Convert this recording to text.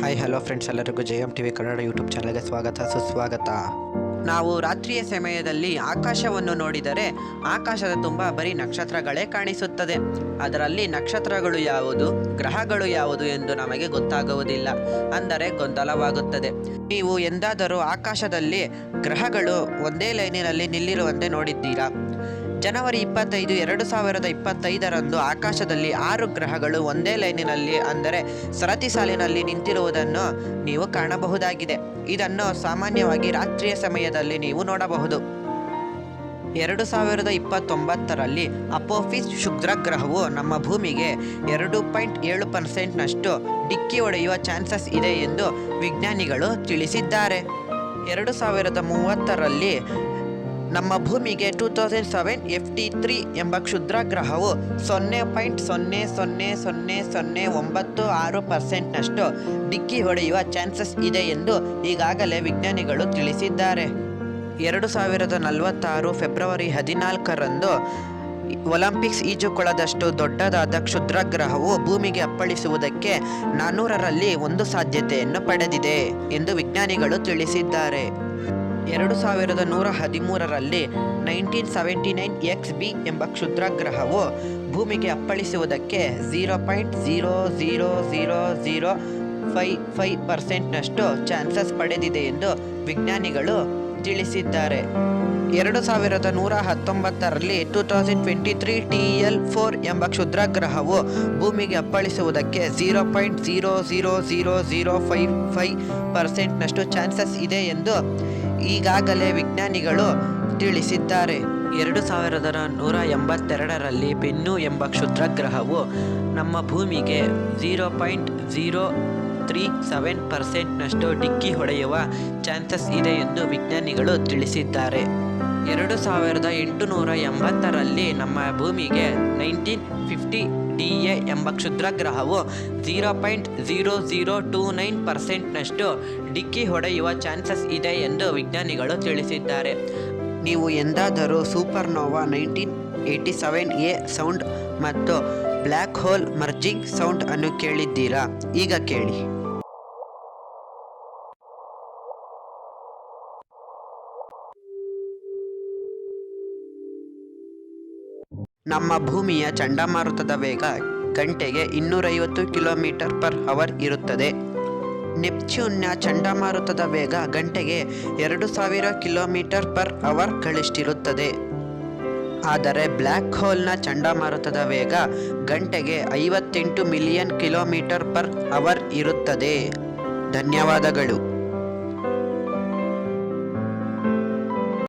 Hi hello friends ಎಲ್ಲರಿಗೂ J TV Kannada YouTube ಚಾನಲ್ಗೆ ಸ್ವಾಗತ. ಸುಸ್ವಾಗತ. ನಾವು ರಾತ್ರಿಯ ಸಮಯದಲ್ಲಿ ಆಕಾಶವನ್ನು ನೋಡಿದರೆ ಆಕಾಶದ ತುಂಬ ಬರೀ ನಕ್ಷತ್ರಗಳೇ ಕಾಣಿಸುತ್ತದೆ. ಅದರಲ್ಲಿ ನಕ್ಷತ್ರಗಳು ಯಾವುದು, ಗ್ರಹಗಳು ಯಾವುದು ಎಂದು ನಮಗೆ ಗೊತ್ತಾಗುವುದಿಲ್ಲ. ಅಂದರೆ ಗೊಂದಲವಾಗುತ್ತದೆ. ನೀವು ಎಂದಾದರೂ ಆಕಾಶದಲ್ಲಿ ಗ್ರಹಗಳು ಒಂದೇ ಲೈನಿನಲ್ಲಿ ನಿಲ್ಲಿರುವಂತೆ ನೋಡಿದ್ದೀರಾ? ಜನವರಿ ಇಪ್ಪತ್ತೈದು, ಎರಡು ಸಾವಿರದ ಇಪ್ಪತ್ತೈದರಂದು ಆಕಾಶದಲ್ಲಿ ಆರು ಗ್ರಹಗಳು ಒಂದೇ ಲೈನಿನಲ್ಲಿ, ಅಂದರೆ ಸರತಿ ಸಾಲಿನಲ್ಲಿ ನಿಂತಿರುವುದನ್ನು ನೀವು ಕಾಣಬಹುದಾಗಿದೆ. ಇದನ್ನು ಸಾಮಾನ್ಯವಾಗಿ ರಾತ್ರಿಯ ಸಮಯದಲ್ಲಿ ನೀವು ನೋಡಬಹುದು. ಎರಡು ಸಾವಿರದ ಇಪ್ಪತ್ತೊಂಬತ್ತರಲ್ಲಿ ಅಪೋಫಿಸ್ ಶುಕ್ರ ಗ್ರಹವು ನಮ್ಮ ಭೂಮಿಗೆ ಎರಡು ಪಾಯಿಂಟ್ ಏಳು ಪರ್ಸೆಂಟ್ನಷ್ಟು ಡಿಕ್ಕಿ ಹೊಡೆಯುವ ಚಾನ್ಸಸ್ ಇದೆ ಎಂದು ವಿಜ್ಞಾನಿಗಳು ತಿಳಿಸಿದ್ದಾರೆ. ಎರಡು ಸಾವಿರದ ಮೂವತ್ತರಲ್ಲಿ ನಮ್ಮ ಭೂಮಿಗೆ two thousand seven F T three ಎಂಬ ಕ್ಷುದ್ರ ಗ್ರಹವು ಸೊನ್ನೆ ಪಾಯಿಂಟ್ ಸೊನ್ನೆ ಸೊನ್ನೆ ಸೊನ್ನೆ ಸೊನ್ನೆ ಒಂಬತ್ತು ಆರು ಪರ್ಸೆಂಟ್ನಷ್ಟು ಡಿಕ್ಕಿ ಹೊಡೆಯುವ ಚಾನ್ಸಸ್ ಇದೆ ಎಂದು ಈಗಾಗಲೇ ವಿಜ್ಞಾನಿಗಳು ತಿಳಿಸಿದ್ದಾರೆ. ಎರಡು ಸಾವಿರದ ನಲವತ್ತಾರು ಫೆಬ್ರವರಿ ಹದಿನಾಲ್ಕರಂದು ಒಲಿಂಪಿಕ್ಸ್ ಈಜುಕೊಳದಷ್ಟು ದೊಡ್ಡದಾದ ಕ್ಷುದ್ರ ಗ್ರಹವು ಭೂಮಿಗೆ ಅಪ್ಪಳಿಸುವುದಕ್ಕೆ ನಾನ್ನೂರರಲ್ಲಿ ಒಂದು ಸಾಧ್ಯತೆಯನ್ನು ಪಡೆದಿದೆ ಎಂದು ವಿಜ್ಞಾನಿಗಳು ತಿಳಿಸಿದ್ದಾರೆ. ಎರಡು ಸಾವಿರದ ನೂರ ಹದಿಮೂರರಲ್ಲಿ nineteen seventy nine X B ಎಂಬ ಕ್ಷುದ್ರಗ್ರಹವು ಭೂಮಿಗೆ ಅಪ್ಪಳಿಸುವುದಕ್ಕೆ zero point zero zero zero zero five five ಪರ್ಸೆಂಟ್ನಷ್ಟು ಚಾನ್ಸಸ್ ಪಡೆದಿದೆ ಎಂದು ವಿಜ್ಞಾನಿಗಳು ತಿಳಿಸಿದ್ದಾರೆ. ಎರಡು ಸಾವಿರದ ನೂರ ಹತ್ತೊಂಬತ್ತರಲ್ಲಿ two thousand twenty three T L four ಎಂಬ ಕ್ಷುದ್ರಗ್ರಹವು ಭೂಮಿಗೆ ಅಪ್ಪಳಿಸುವುದಕ್ಕೆ zero point zero zero zero zero five five ಪರ್ಸೆಂಟ್ನಷ್ಟು ಚಾನ್ಸಸ್ ಇದೆ ಎಂದು ಈಗಾಗಲೇ ವಿಜ್ಞಾನಿಗಳು ತಿಳಿಸಿದ್ದಾರೆ. ಎರಡು ಸಾವಿರದ ನೂರ ಎಂಬತ್ತೆರಡರಲ್ಲಿ ಬೆನ್ನು ಎಂಬ ಕ್ಷುದ್ರಗ್ರಹವು ನಮ್ಮ ಭೂಮಿಗೆ zero point zero three seven ಪರ್ಸೆಂಟ್ನಷ್ಟು ಡಿಕ್ಕಿ ಹೊಡೆಯುವ ಚಾನ್ಸಸ್ ಇದೆ ಎಂದು ವಿಜ್ಞಾನಿಗಳು ತಿಳಿಸಿದ್ದಾರೆ. ಎರಡು ಸಾವಿರದ ಎಂಟುನೂರ ಎಂಬತ್ತರಲ್ಲಿ ನಮ್ಮ ಭೂಮಿಗೆ ನೈನ್ಟೀನ್ ಫಿಫ್ಟಿ ಡಿ ಎ ಎಂಬ ಕ್ಷುದ್ರಗ್ರಹವು zero point zero zero two nine ಪರ್ಸೆಂಟ್ನಷ್ಟು ಡಿಕ್ಕಿ ಹೊಡೆಯುವ ಚಾನ್ಸಸ್ ಇದೆ ಎಂದು ವಿಜ್ಞಾನಿಗಳು ತಿಳಿಸಿದ್ದಾರೆ. ನೀವು ಎಂದಾದರೂ supernova nineteen eighty seven A sound ಮತ್ತು ಬ್ಲ್ಯಾಕ್ ಹೋಲ್ ಮರ್ಜಿಂಗ್ ಸೌಂಡ್ ಅನ್ನು ಕೇಳಿದ್ದೀರಾ? ಈಗ ಕೇಳಿ. ನಮ್ಮ ಭೂಮಿಯ ಚಂಡಮಾರುತದ ವೇಗ ಗಂಟೆಗೆ ಇನ್ನೂರೈವತ್ತು ಕಿಲೋಮೀಟರ್ ಪರ್ ಅವರ್ ಇರುತ್ತದೆ. ನೆಪ್ಚ್ಯೂನ್ನ ಚಂಡಮಾರುತದ ವೇಗ ಗಂಟೆಗೆ ಎರಡು ಸಾವಿರ ಕಿಲೋಮೀಟರ್ ಪರ್ ಅವರ್ ಗಳಿಷ್ಟಿರುತ್ತದೆ ಆದರೆ ಬ್ಲ್ಯಾಕ್ ಹೋಲ್ನ ಚಂಡಮಾರುತದ ವೇಗ ಗಂಟೆಗೆ ಐವತ್ತೆಂಟು ಮಿಲಿಯನ್ ಕಿಲೋಮೀಟರ್ ಪರ್ ಅವರ್ ಇರುತ್ತದೆ. ಧನ್ಯವಾದಗಳು.